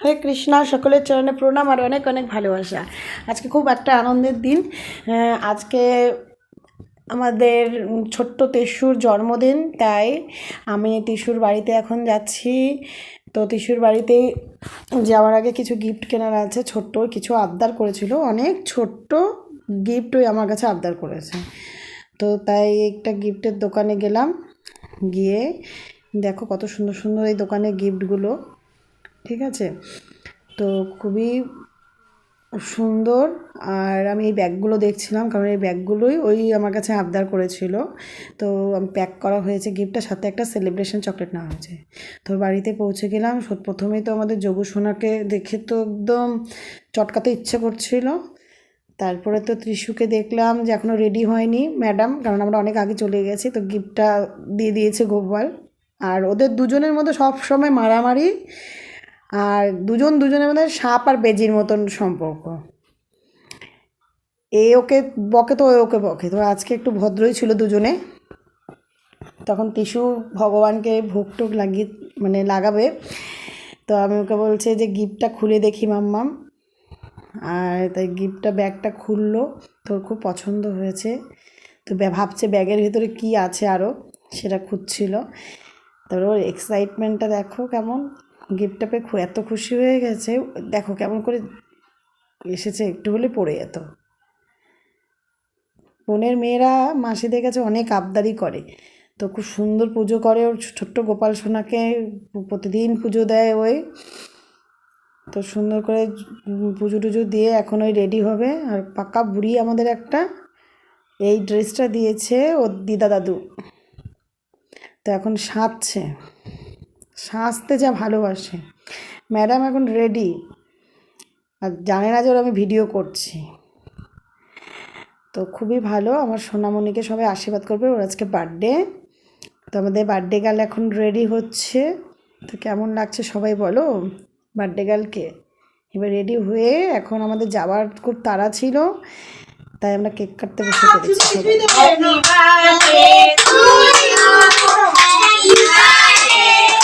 হরে কৃষ্ণা, সকলের চরণে প্রণাম আর অনেক অনেক ভালোবাসা। আজকে খুব একটা আনন্দের দিন। আজকে আমাদের ছোট্ট তিশুর জন্মদিন, তাই আমি তিশুর বাড়িতে এখন যাচ্ছি। তো তিশুর বাড়িতে যাওয়ার আগে কিছু গিফট কেনার আছে, ছোট্ট কিছু আবদার করেছিল। অনেক ছোট্ট গিফট ওই আমার কাছে আবদার করেছে। তো তাই একটা গিফটের দোকানে গেলাম। গিয়ে দেখো কত সুন্দর সুন্দর এই দোকানে গিফটগুলো ঠিক আছে? তো খুবই সুন্দর। আর আমি এই ব্যাগগুলো দেখছিলাম, কারণ এই ব্যাগগুলোই ওই আমার কাছে আবদার করেছিল। তো আমি প্যাক করা হয়েছে গিফটটার সাথে একটা সেলিব্রেশন চকলেট নেওয়া হয়েছে। তো বাড়িতে পৌঁছে গেলাম প্রথমেই তো আমাদের যোগু সোনাকে দেখে তো একদম চটকাতে ইচ্ছে করছিল। তারপরে তো ত্রিশুকে দেখলাম যে এখনও রেডি হয়নি ম্যাডাম কারণ আমরা অনেক আগে চলে গেছি, তো গিফটটা দিয়ে দিয়েছে গোপাল। আর ওদের দুজনের মধ্যে সব সময় মারামারি আর দুজন দুজনের মধ্যে সাপ আর বেজির মতন সম্পর্ক। এ ওকে বকে তো ওকে বকে। তো আজকে একটু ভদ্রই ছিল দুজনে। তখন টিসু ভগবানকে ভোগ টোক লাগিয়ে মানে লাগাবে। তো আমি ওকে বলছে যে গিফটটা খুলে দেখি মাম্মাম। আর তাই গিফটটা, ব্যাগটা খুললো। তোর খুব পছন্দ হয়েছে। তো ভাবছে ব্যাগের ভিতরে কি আছে আরও সেটা খুঁজছিল। তারপর ওর এক্সাইটমেন্টটা দেখো কেমন। গিফটটা পেয়ে এত খুশি হয়ে গেছে। দেখো কেমন করে এসেছে, একটু হলে পড়ে যেত। বোনের মেয়েরা মাসিদের কাছে অনেক আবদারি করে। তো খুব সুন্দর পুজো করে ওর ছোট্ট গোপাল সোনাকে, প্রতিদিন পুজো দেয় ওই। তো সুন্দর করে পুজো টুজো দিয়ে এখন ওই রেডি হবে। আর পাকা বুড়ি আমাদের একটা, এই ড্রেসটা দিয়েছে ওর দিদা দাদু। তো এখন সাজছে সাজতে যা ভালোবাসে। ম্যাডাম এখন রেডি। আর জানে না যে ওর আমি ভিডিও করছি। তো খুবই ভালো, আমার সোনামণিকে সবাই আশীর্বাদ করবে, ওর আজকে বার্থডে। তো আমাদের বার্থডে গার্ল এখন রেডি হচ্ছে। তো কেমন লাগছে সবাই বলো? বার্থডে গার্লকে। এবার রেডি হয়ে এখন আমাদের যাওয়ার খুব তাড়া ছিল, তাই আমরা কেক কাটতে বসে পড়েছি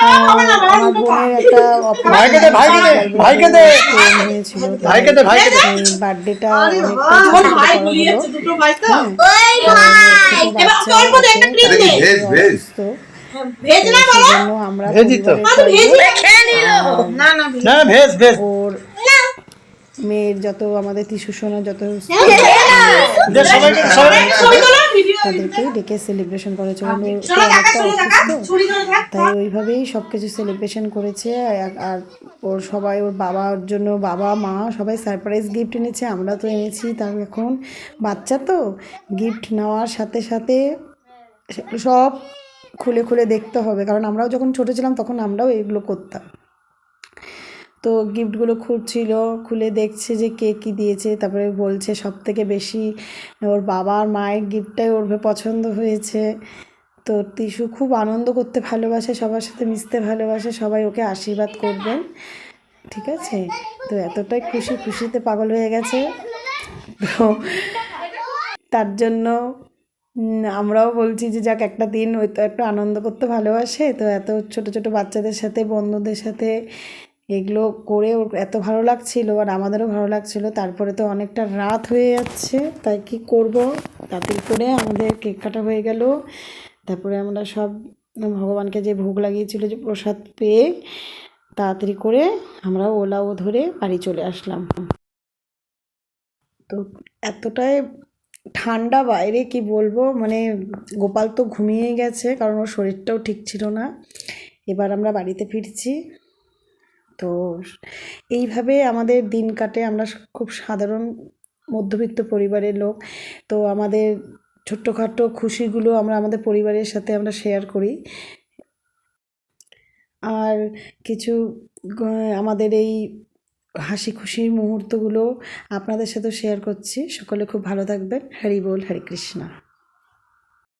আমার বোনের একটা ভাইকে দে, ভাইকে দে, ভাইকে দে। হয়েছিল ভাইকে দে, ভাইকে দে। বার্থডেটা অনেকটা ছোট করা দুটো ভাই তো ওই ভাই এবার তোর মধ্যে একটা ক্রিম দে ভেজ ভেজ ভেজ না আমরা তো। ভেজ সবাই না না ভেজ ভেজ মেয়ের যত আমাদের তিসু সোনা যত তাদেরকেই ডেকে সেলিব্রেশন করেছে। থাক তাই ওইভাবেই সব কিছু সেলিব্রেশন করেছে। আর- আর ওর সবাই ওর বাবার জন্য বাবা মা সবাই সারপ্রাইজ গিফট এনেছে আমরা তো এনেছি তার এখন। বাচ্চা তো গিফট নেওয়ার সাথে সাথে সব খুলে খুলে দেখতে হবে। কারণ আমরাও যখন ছোটো ছিলাম তখন আমরাও এগুলো করতাম। তো গিফটগুলো খুঁজছিল খুলে দেখছে যে কে কী দিয়েছে, তারপরে বলছে সব থেকে বেশি ওর বাবা আর মায়ের গিফটটাই ওর পছন্দ হয়েছে। তো টিসু খুব আনন্দ করতে ভালোবাসে, সবার সাথে মিশতে ভালোবাসে, সবাই ওকে আশীর্বাদ করবেন। ঠিক আছে? তো এতটাই খুশি, খুশিতে পাগল হয়ে গেছে। তো তার জন্য আমরাও বলছি যে যাক, একটা দিন ওই তো একটু আনন্দ করতে ভালোবাসে। তো এত ছোট ছোট বাচ্চাদের সাথে, বন্ধুদের সাথে এগুলো করে এত ভালো লাগছিল আর আমাদেরও ভালো লাগছিল। তারপরে তো অনেকটা রাত হয়ে যাচ্ছে, তাই কি করব? তাড়াতাড়ি করে আমাদের কেক কাটা হয়ে গেল। তারপরে আমরা সব ভগবানকে যে ভোগ লাগিয়েছিল যে প্রসাদ পেয়ে তাড়াতাড়ি করে আমরা ওলাও ধরে বাড়ি চলে আসলাম। তো এতটাই ঠান্ডা বাইরে কি বলব? মানে গোপাল তো ঘুমিয়ে গেছে, কারণ ওর শরীরটাও ঠিক ছিল না। এবার আমরা বাড়িতে ফিরছি। তো এইভাবে আমাদের দিন কাটে। আমরা খুব সাধারণ মধ্যবিত্ত পরিবারের লোক। তো আমাদের ছোট্টখাটো খুশিগুলো আমরা আমাদের পরিবারের সাথে আমরা শেয়ার করি। আর কিছু আমাদের এই হাসি খুশির মুহূর্তগুলো আপনাদের সাথে শেয়ার করছি। সকলে খুব ভালো থাকবেন। হরি বল, হরে কৃষ্ণা।